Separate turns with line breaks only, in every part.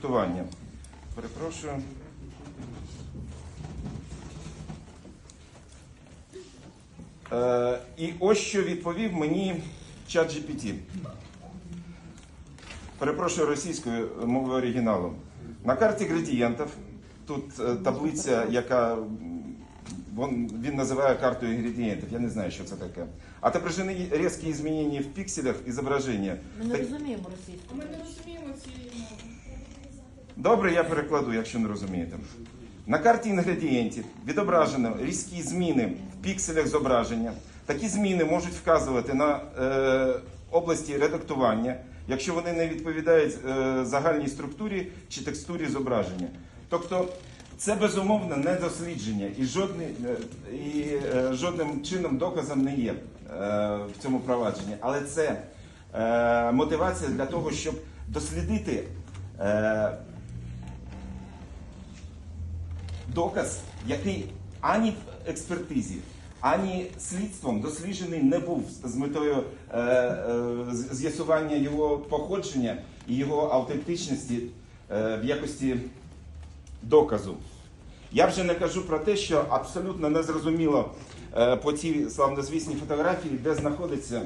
Тестування. Перепрошую. Е, і ось що відповів мені чат GPT. Перепрошую російською мовою оригіналу. На карті градієнтів тут е, таблиця, яка вон, він називає картою інгредієнтів. Я не знаю, що це таке. Отображені різкі змінення в пікселях і зображення.
Ми не
Так-
розуміємо російську.
Ми не розуміємо цієї мови.
Добре, я перекладу, якщо не розумієте. На карті інгредієнтів відображено різкі зміни в пікселях зображення. Такі зміни можуть вказувати на е, області редактування, якщо вони не відповідають е, загальній структурі чи текстурі зображення. Тобто це безумовно не дослідження і, жодний, е, і е, жодним чином доказом не є е, в цьому провадженні. Але це е, мотивація для того, щоб дослідити. Е, доказ, який ані в експертизі, ані слідством досліджений не був з метою е, е, з'ясування його походження і його автентичності е, в якості доказу. Я вже не кажу про те, що абсолютно незрозуміло е, по цій славнозвісній фотографії, де знаходиться,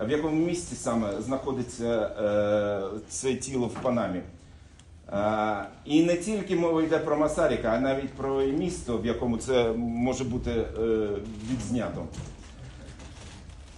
в якому місці саме знаходиться е, це тіло в Панамі. І не тільки мова йде про Масаріка, а навіть про місто, в якому це може бути е, відзнято.